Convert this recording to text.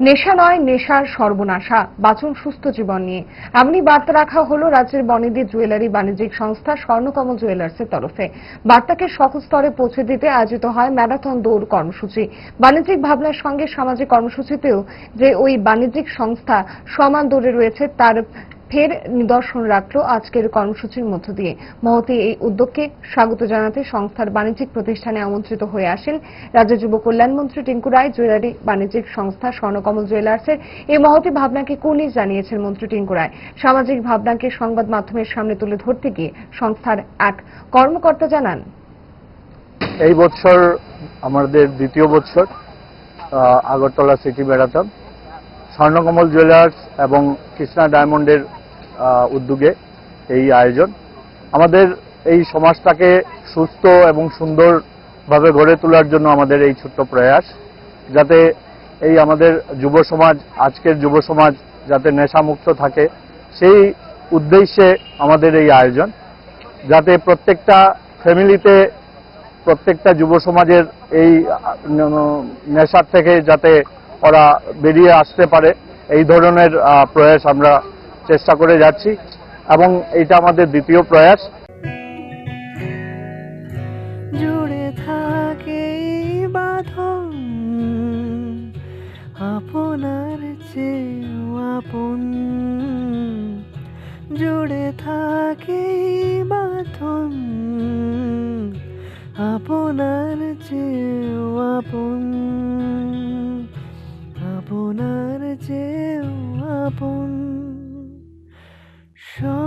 নেশা নয়, নেশার সর্বনাশা। বাঁচুন সুস্থ জীবন নিয়ে। এমনই বার্তা রাখা হলো রাজ্যের বনেদি জুয়েলারি বাণিজ্যিক সংস্থা স্বর্ণকমল জুয়েলার্সের তরফে। বার্তাকে সকল স্তরে পৌঁছে দিতে আয়োজিত হয় ম্যারাথন দৌড় কর্মসূচি। বাণিজ্যিক ভাবনার সঙ্গে সামাজিক কর্মসূচিতেও যে ওই বাণিজ্যিক সংস্থা সমান দৌড়ে রয়েছে, তার ফের নিদর্শন রাখল আজকের কর্মসূচির মধ্য দিয়ে। মহতি এই উদ্যোগকে স্বাগত জানাতে সংস্থার বাণিজ্যিক প্রতিষ্ঠানে আমন্ত্রিত হয়ে আসেন রাজ্য যুব কল্যাণ মন্ত্রী টিঙ্কু রায়, জুয়েলারি বাণিজ্যিক সংস্থা স্বর্ণকমল জুয়েলার্সের। এই মহতি ভাবনাকে কুর্নিশ জানিয়েছেন মন্ত্রী টিঙ্কু রায়। সামাজিক ভাবনাকে সংবাদ মাধ্যমের সামনে তুলে ধরতে গিয়ে সংস্থার এক কর্মকর্তা জানান, এই বছর আমাদের দ্বিতীয় বছর Agartala city marathon. Swarnakamal jewellers এবং কৃষ্ণা ডায়মন্ডের উদ্যোগে এই আয়োজন। আমাদের এই সমাজটাকে সুস্থ এবং সুন্দরভাবে গড়ে তোলার জন্য আমাদের এই ছোট্ট প্রয়াস, যাতে এই আমাদের যুব সমাজ, আজকের যুব সমাজ যাতে নেশামুক্ত থাকে, সেই উদ্দেশ্যে আমাদের এই আয়োজন। যাতে প্রত্যেকটা ফ্যামিলিতে প্রত্যেকটা যুব সমাজের এই নেশার থেকে যাতে ওরা বেরিয়ে আসতে পারে, এই ধরনের প্রয়াস আমরা চেষ্টা করে যাচ্ছি এবং এটা আমাদের দ্বিতীয় প্রয়াস। জুড়ে থাকে বাঁধন, আপনার চেয়েও আপন। জুড়ে থাকে বাঁধন, আপনার চেয়েও আপন। আপনার চেয়েও আপন। 说